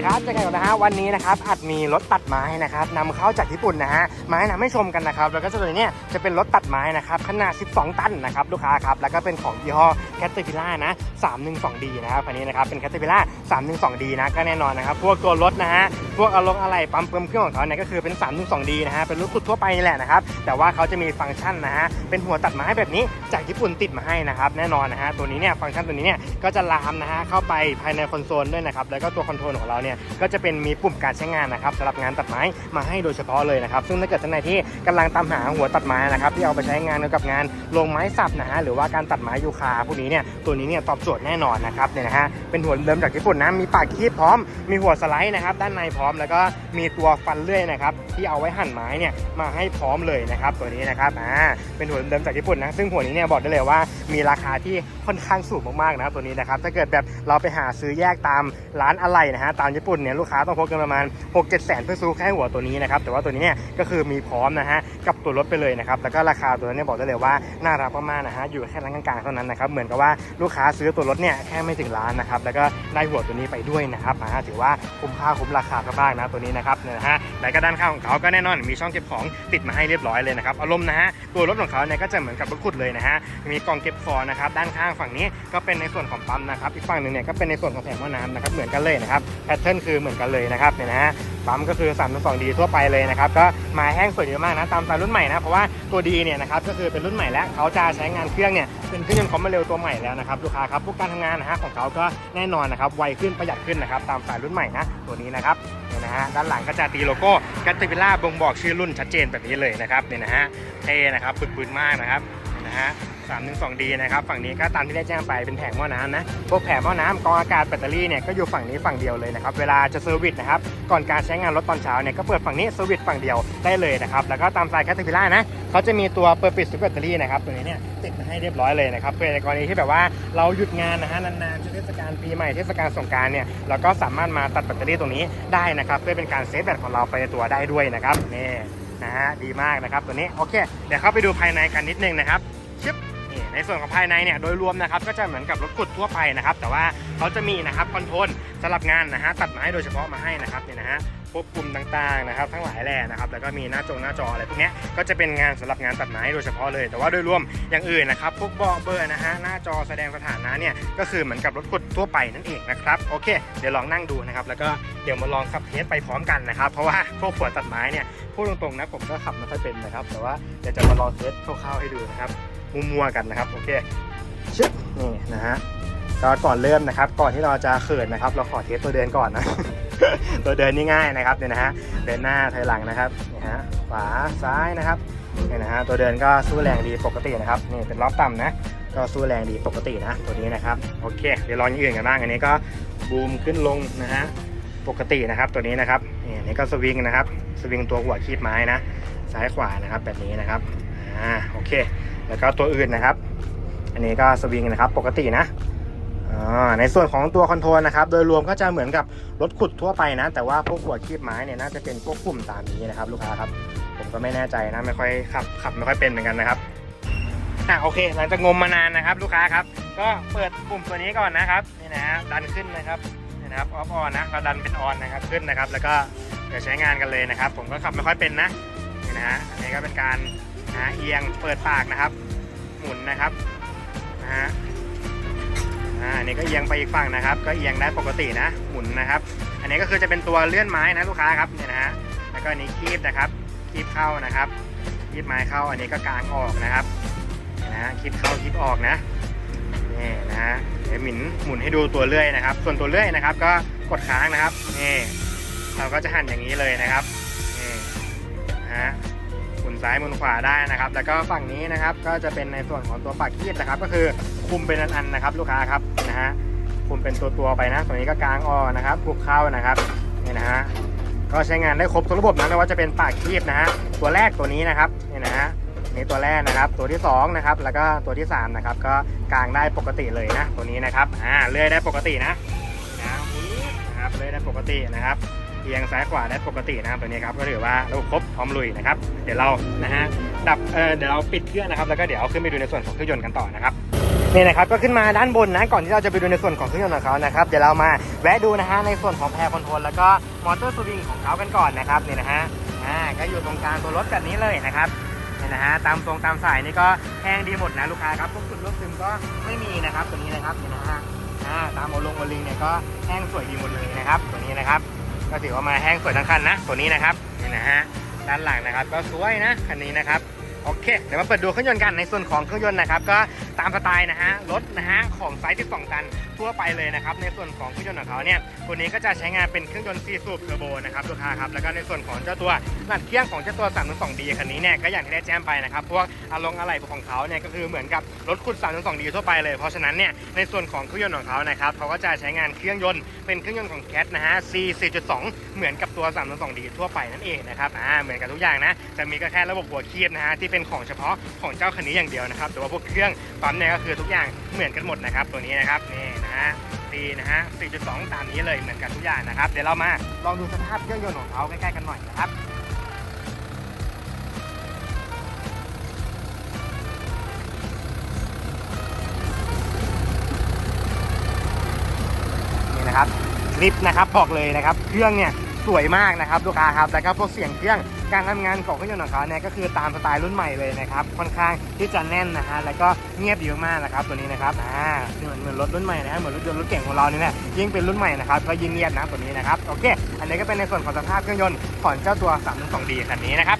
ดีครับเจอกันก่อนะฮะวันนี้นะครับอาจมีรถตัดไม้นะครับนำเข้าจากญี่ปุ่นนะฮะมาให้นำให้ชมกันนะครับแล้วก็ตัวนี้เนี่ยจะเป็นรถตัดไม้นะครับขนาด 12 ตันนะครับลูกค้าครับแล้วก็เป็นของยี่ห้อ Caterpillar นะ 312D นะครับอันนี้นะครับเป็น Caterpillar 312D นะก็แน่นอนนะครับพวกตัวรถนะฮะพวกอารมณ์อะไรปั๊มเพิ่มเครื่องของเขาเนี่ยก็คือเป็น 312D นะฮะเป็นรถขุดทั่วไปนี่แหละนะครับแต่ว่าเขาจะมีฟังก์ชันนะฮะเป็นหัวตัดไม้แบบนี้จากญี่ปุ่นติดมาให้นะครับแน่นอนนะฮะตัวนี้เนี่ยฟังก์ชันตัวนี้เนี่ยก็จะลามนะฮะเข้าไปภายในคอนโซลด้วยนะครับแล้วก็ตัวคอนโทรลของเราเนี่ยก็จะเป็นมีปุ่มการใช้งานนะครับสำหรับงานตัดไม้มาให้โดยเฉพาะเลยนะครับ ซึ่งถ้าเกิดท่านใดที่กำลังตามหาหัวตัดไม้นะครับที่เอาไปใช้งานเกี่ยวกับงานลงไม้สับนะฮะหรือว่าการตัดไม้ยูคาพวกนี้เนี่ยตัวนี้เนี่ยตอบโจทย์แน่นอนนะครับเนี่ยนะฮะเป็นหัวเดิมจากญี่ปุ่นนะมีปากคีบพร้อม มีหัวสไลด์นะครับด้านในพร้อมแล้วก็มีตัวฟันเลื่อยนะครับที่เอาไว้หั่นไม้เนี่ยมาให้พร้อมเลยนะครับตัวนี้นะครับอ่าเป็นหัวเดิมจากญี่ปุ่นนะซึ่งหัวนี้เนี่ยบอกได้เลยว่ามีราคาที่ค่อนข้างสูงมากๆนะตัวนี้นะครับถ้าเกิดแบบเราไปหาซื้อแยกตามร้านอะไรนะฮะตามญี่ปุ่นเนี่ยลูกค้าต้องพกเงินประมาณ6 7แสนเพื่อซื้อแค่หัวตัวนี้นะครับแต่ว่าตัวนี้เนี่ยก็คือมีพร้อมนะฮะกับตัวรถไปเลยนะครับแล้วก็ราคาตัวนี้บอกได้เลยว่าน่ารักมากๆนะฮะอยู่แค่ร้านกลางๆเท่านั้นนะครับเหมือนกับว่าลูกค้าซื้อตัวรถเนี่ยแค่ไม่ถึงล้านนะครับแล้วก็ได้หัวตัวนี้ไปด้วยนะครับอ่าถือว่าคุ้มค่าคุ้มราคามากๆนะตัวนี้นะครับเนี่ยนะฮะแล้วก็ด้านข้างของเขาก็แน่นอนมีช่องเก็บของติดมาให้เรียบร้อยเลยนะครับอารมณ์นะฮะตัวรถของเขาเนี่ยก็จะเหมือนกับรถขุดเลยนะฮะมีกล่องเก็บของนะครับด้านข้างฝั่งนี้ก็เป็นในส่วนของปั๊มนะครับอีกฝั่งหนึ่งเนี่ยก็เป็นในส่วนของแผงหม้อน้ำนะครับเหมือนกันเลยนะครับแพทเทร์นคือเหมือนกันเลยนะครับเนี่ยนะฮะปั๊มก็คือ3 2 d ทั่วไปเลยนะครับก็ม้แห้งสวยเยอะมากนะตามสไตล์รุ่นใหม่นะเพราะว่าตัวดีเนี่ยนะครับก็คือเป็นรุ่นใหม่แล้วเขาจะใช้งานเครื่องเนี่ยเป็นเครื่องยนต์คอมมาเร็วตัวใหม่แล้วนะครับลูกค้าครับพวกการทำงานนะฮะของเขาก็แน่นอนนะครับไวขึ้นประหยัดขึ้นนะครับตามสไตล์รุ่นใหม่นะตัวนี้นะครับเนี่ยนะฮะด้านหลังก็จะตีโลโก้กัตติวิล่าบ่งบอกชื่อรุ่นชัดเจนแบบนี้เลยนะครับเนี่ยนะฮะเท่นะครับปึกปืนมากนะครับนะฮะ 312D นะครับฝั่งนี้ก็ตามที่ได้แจ้งไปเป็นแผงหม้อน้ำนะพวกแผงหม้อน้ำกองอากาศแบตเตอรี่เนี่ยก็อยู่ฝั่งนี้ฝั่งเดียวเลยนะครับเวลาจะเซอร์วิสนะครับก่อนการใช้งานรถตอนเช้าเนี่ยก็เปิดฝั่งนี้เซอร์วิสฝั่งเดียวได้เลยนะครับแล้วก็ตามสายแคทเทอร์พิล่านะเขาจะมีตัวเปิดปิดสวิตช์แบตเตอรี่นะครับตัวนี้เนี่ยติดมาให้เรียบร้อยเลยนะครับเพื่อในกรณีที่แบบว่าเราหยุดงานนะฮะนานๆช่วงเทศกาลปีใหม่เทศกาลสงกรารเนี่ยเราก็สามารถมาตัดแบตเตอรี่ตรงนี้ได้นะครับเพื่อเป็นการเซฟแบตของเราไปในตัวได้ด้วยนะครับนี่นะฮะดีมากนะครับตัวนี้โอเค เดี๋ยวเข้าไปดูภายในกันนิดนึงนะครับชึบ นี่ในส่วนของภายในเนี่ยโดยรวมนะครับก็จะเหมือนกับรถขุดทั่วไปนะครับ แต่ว่าเขาจะมีนะครับคอนโทรลสำหรับงานนะฮะตัดไม้โดยเฉพาะมาให้นะครับเนี่ยนะฮะควบคุมต่างๆนะครับทั้งหลายแหล่นะครับแล้วก็มีหน้าจงหน้าจออะไรพวกนี้ก็จะเป็นงานสำหรับงานตัดไม้โดยเฉพาะเลย แต่ว่าโดยรวมอย่างอื่นนะครับพวกเบาะเบอร์นะฮะหน้าจอแสดงสถานะเนี่ยก็คือเหมือนกับรถขุดทั่วไปนั่นเองนะครับโอเค เดี๋ยวลองนั่งดูนะครับแล้วก็เดี๋ยวมาลองขับเทสไปพร้อมกันนะครับเพราะว่าพวกหัวตัดไม้เนี่ยพูดตรงๆนะผมก็ขับไม่ค่อยเป็นนะครับ แต่ว่าเดี๋ยวจะมาลองเทสคร่าวๆให้ดูนะครับ มัวๆกันนะครับโอเคชึบนี่นะฮะก็ก่อนเริ่มนะครับ ก่อนที่เราจะเขินนะครับ เราขอเทสตัวเดินก่อนนะ ตัวเดินนี่ง่ายนะครับเนี่ยนะฮะเดินหน้าถอยหลังนะครับนี่ฮะขวาซ้ายนะครับนี่นะฮะตัวเดินก็สู้แรงดีปกตินะครับนี่เป็นรอบต่ำนะก็สู้แรงดีปกตินะตัวนี้นะครับโอเค เดี๋ยวลองอย่างอื่นกันบ้างอันนี้ก็บูมขึ้นลงนะฮะปกตินะครับตัวนี้นะครับนี่นนี้ก็สวิงนะครับสวิงตัวหัวคีบไม้นะซ้ายขวานะครับแบบนี้นะครับอ่าโอเค แล้วก็ตัวอื่นนะครับ อันนี้ก็สวิงนะครับปกตินะในส่วนของตัวคอนโทรลนะครับ โดยรวมก็จะเหมือนกับรถขุดทั่วไปนะ แต่ว่าพวกหัวคีบไม้เนี่ยน่าจะเป็นพวกปุ่มตามนี้นะครับ ลูกค้าครับ ผมก็ไม่แน่ใจนะไม่ค่อยขับขับไม่ค่อยเป็นเหมือนกันนะครับอะโอเค หลังจากงมมานานนะครับ ลูกค้าครับ ก็เปิดปุ่มตัวนี้ก่อนนะครับนี่นะฮะดันขึ้นนะครับนี่นะครับออฟออนนะก็ดันเป็นออนนะครับขึ้นนะครับ แล้วก็เดี๋ยวใช้งานกันเลยนะครับ ผมก็ขับไม่ค่อยเป็นนะนี่นะฮะอันนี้ก็เป็นการ นะเอียงเปิดปากนะครับ หมุนนะครับนะฮะอ่าอันนี้ก็เอียงไปอีกฝั่งนะครับ ก็เอียงได้ปกตินะ หมุนนะครับ อันนี้ก็คือจะเป็นตัวเลื่อนไม้นะลูกค้าครับเนี่ยนะฮะแล้วก็อันนี้คีบนะครับคีบเข้านะครับคีบไม้เข้าอันนี้ก็กางออกนะครับนะคีบเข้าคีบออกนะนี่นะฮะเดี๋ยวหมุนหมุนให้ดูตัวเลื่อยนะครับ ส่วนตัวเลื่อยนะครับ ก็กดค้างนะครับนี่เราก็จะหั่นอย่างนี้เลยนะครับนี่นะฮะ ซ้ายหมุนขวาได้นะครับ แล้วก็ฝั่งนี้นะครับก็จะเป็นในส่วนของตัวปากคีบนะครับ ก็คือคุมเป็นอันๆนะครับ ลูกค้าครับนะฮะคุมเป็นตัวตัวๆไปนะตรงนี้ก็กลางออนะครับคุกเข้านะครับนี่นะฮะก็ใช้งานได้ครบทุกระบบนะไม่ว่าจะเป็นปากคีบนะฮะตัวแรกตัวนี้นะครับนี่นะฮะนี่ตัวแรกนะครับ ตัวที่สองนะครับแล้วก็ตัวที่สามนะครับก็กลางได้ปกติเลยนะ ตัวนี้นะครับอ่าเลื่อยได้ปกตินะนะนะครับเลื่อยได้ปกตินะครับ เอียงซ้ายขวาได้ปกตินะครับตัวนี้ครับก็ถือว่าเราครบพร้อมลุยนะครับ เดี๋ยวเรานะฮะดับเเดี๋ยวเราปิดเครื่องนะครับ แล้วก็เดี๋ยวเอาขึ้นไปดูในส่วนของเครื่องยนต์กันต่อนะครับนี่นะครับก็ขึ้นมาด้านบนนะก่อนที่เราจะไปดูในส่วนของเครื่องยนต์ของเขานะครับเดี๋ยวเรามาแวะดูนะฮะในส่วนของแพรคอนโทรลแล้วก็มอเตอร์สวิงของเขากันก่อนนะครับนี่นะฮะอ่าก็อยู่ตรงกลางตัวรถแบบนี้เลยนะครับนี่นะฮะตามทรงตามสายนี่ก็แห้งดีหมดนะลูกค้าครับพวกจุดรั่วซึมก็ไม่มีนะครับตัวนี้นะครับนี่นะฮะอ่าตามโอลงโอลิงเนี่ยก็แห้งสวยดีหมดเลยนะครับตัวนี้นะครับ ก็ถือว่ามาแห้งสวยทั้งคันนะ ตัวนี้นะครับนี่นะฮะด้านหลังนะครับก็สวยนะคันนี้นะครับโอเคเดี๋ยวมาเปิดดูเครื่องยนต์กันในส่วนของเครื่องยนต์นะครับ ก็ตามสไตล์นะฮะรถนะฮะของไซส์12ตัน ทั่วไปเลยนะครับในส่วนของเครื่องยนต์ของเขาเนี่ยตัวนี้ก็จะใช้งานเป็นเครื่องยนต์4สูบเทอร์โบนะครับลูกค้าครับแล้วก็ในส่วนของเจ้าตัวหลัดเครื่องของเจ้าตัว 3.2D คันนี้เนี่ยก็อย่างที่ได้แจ้งไปนะครับพวกอารมณ์อะไรของเขาเนี่ยก็คือเหมือนกับรถขุด 3.2D ทั่วไปเลยเพราะฉะนั้นเนี่ยในส่วนของเครื่องยนต์ของเขานะครับเขาก็จะใช้งานเครื่องยนต์เป็นเครื่องยนต์ของแคทนะฮะ C 4.2 เหมือนกับตัว 3.2D ทั่วไปนั่นเองนะครับอ่าเหมือนกับทุกอย่างนะจะมีก็แค่ระบบหัวคีบนะฮะที่เป็นของเฉพาะของเจ้าคันนี้อย่างเดียวนะครับแต่ว่าพวกเครื่องปั๊มเนี่ยก็คือทุกอย่างเหมือนกันหมดนะครับตัวนี้นะครับนี่นะฮะ C นะฮะ 4.2 ตามนี้เลยเหมือนกันทุกอย่างนะครับ เดี๋ยวเรามาลองดูสภาพเครื่องยนต์ของเขาใกล้ๆกันหน่อยนะครับนี่นะครับคลิปนะครับบอกเลยนะครับ เครื่องเนี่ย สวยมากนะครับลูกค้าครับแล้วก็พวกเสียงเครื่องการทำงานของเครื่องยนต์ของเขาเนี่ยก็คือตามสไตล์รุ่นใหม่เลยนะครับค่อนข้างที่จะแน่นนะฮะแล้วก็เงียบดีมากนะครับตัวนี้นะครับอ่าเหมือนเหมือนรถรุ่นใหม่นะฮะเหมือนรถยนต์รถเก่งของเรานี่แหละยิ่งเป็นรุ่นใหม่นะครับก็ยิ่งเงียบนะตัวนี้นะครับโอเค อันนี้ก็เป็นในส่วนของสภาพเครื่องยนต์ของเจ้าตัว 3.2D คันนี้นะครับ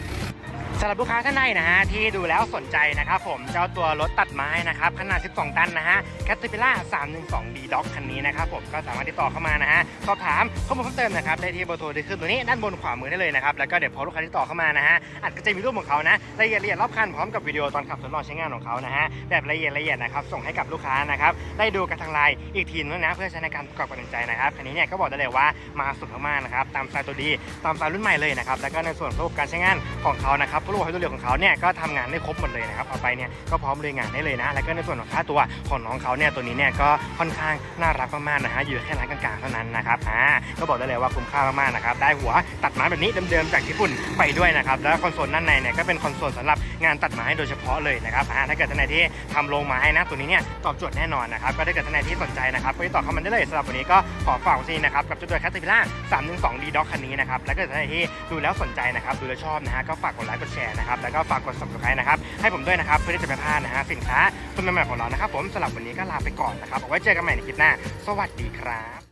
สำหรับลูกค้าท่านใดนะฮะที่ดูแล้วสนใจนะครับผมเจ้าตัวรถตัดไม้นะครับขนาด 12 ตันนะฮะ Caterpillar 312 D-Doc คันนี้นะครับผมก็สามารถติดต่อเข้ามานะฮะสอบถามข้อมูลเพิ่มเติมนะครับได้ที่เบอร์โทรที่ขึ้นตัวนี้ด้านบนขวามือได้เลยนะครับแล้วก็เดี๋ยวพอลูกค้าติดต่อเข้ามานะฮะอาจก็จะมีรูปของเขานะรายละเอียดรอบคันพร้อมกับวิดีโอตอนขับทดลองใช้งานของเขานะฮะแบบละเอียดละเอียดนะครับส่งให้กับลูกค้านะครับได้ดูกันทางไลน์อีกทีนึงนะเพื่อใช้ในการประกอบการตัดสินใจนะครับคันนี้เนี่ยก็บอกได้เลยว่ามาสุดมากๆนะครับตามสไตล์ตัวดีตามสไตล์รุ่นใหม่เลยนะครับแล้วก็ในส่วนระบบการใช้งานของเขานะครับระบบไฮดรอลิกของเขาเนี่ยก็ทำงานได้ครบหมดเลยนะครับเอาไปเนี่ยก็พร้อมเลยงานได้เลยนะ แล้วก็ในส่วนของค่าตัวของน้องเขาเนี่ยตัวนี้เนี่ยก็ค่อนข้างน่ารักมากๆนะฮะอยู่แค่ร้านกลางๆเท่านั้นนะครับอ่าก็บอกได้เลยว่าคุ้มค่ามากๆนะครับได้หัวตัดไม้แบบนี้เดิมๆจากญี่ปุ่นไปด้วยนะครับแล้วคอนโซลด้านในเนี่ยก็เป็นคอนโซลสำหรับงานตัดไม้โดยเฉพาะเลยนะครับอ่าถ้าเกิดท่านไหนที่ทำโรงไม้นะตัวนี้เนี่ยตอบโจทย์แน่นอนนะครับก็ถ้าเกิดท่านไหนที่สนใจนะครับก็ติดต่อเข้ามาได้เลยสำหรับวันนี้ก็ขอฝากไว้ที่นี่นะครับกับเจ้าตัวแคทติพิล่า312 D Dock คันนี้นะครับแล้วก็ท่านไหนที่ดูแล้วสนใจนะครับดูแล้วชอบนะฮะก็ฝากกดไลค์กดแชร์นะครับแล้วก็ฝากกด subscribe นะครับให้ผมด้วยนะครับเพื่อที่จะไม่พลาดนะฮะสินค้าตัวใหม่ๆของเรานะครับผมสำหรับวันนี้ก็ลาไปก่อนนะครับเอาไว้เจอกันใหม่ในคลิปหน้า สวัสดีครับ